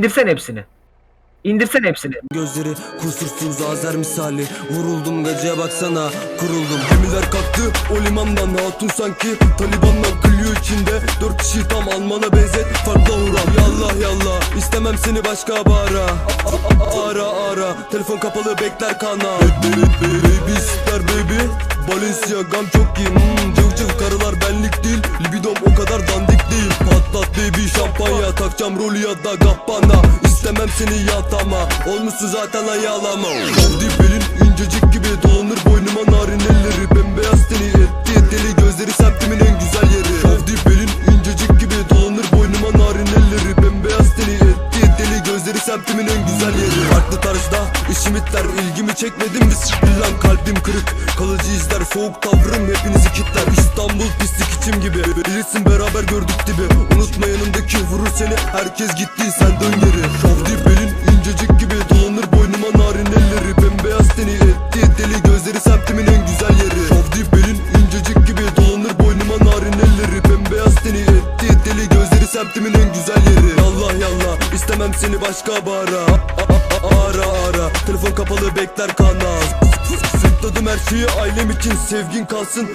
İndirsen hepsini. İndirsen hepsini. Gözleri kusursuz Azer misali. Vuruldum gacıya baksana kuruldum. Gemiler kalktı o limandan Hatun sanki? Taliban'la kılıyor içinde. Dört kişi tam Alman'a benzet. Farklı huram Yallah yallah istemem seni başka bara. Ara ara. Telefon kapalı bekler kana. Baby ister baby. Balenciaga'm çok iyi. Hmm, Cıv cıv karılar benlik değil. Libidom o kadar dandik değil Patlat baby şampanya Takacağım rolü ya da gabbana. İstemem seni yatama Olmuşsun zaten lan yağlama Kaldı belin incecik gibi Dolanır boynuma narin elleri. Bembeyaz teni etti deli Gözleri semtimin en güzel yeri Gözleri semtimin en güzel yeri? Farklı tarzda işim itler ilgimi çekmedin mi s**tir lan kalbim kırık. Kalıcı izler soğuk tavrım hepinizi kitler. İstanbul pislik içim gibi. Bilirsin beraber gördük dibi. Unutma yanındaki vurur seni herkes gitti sen dön geri. Şovdi belin incecik gibi semtimin en güzel yeri. Yallah yallah istemem seni başka bara. Ara ara. Telefon kapalı bekler kanal. Sıkladım her şeyi ailem için sevgin kalsın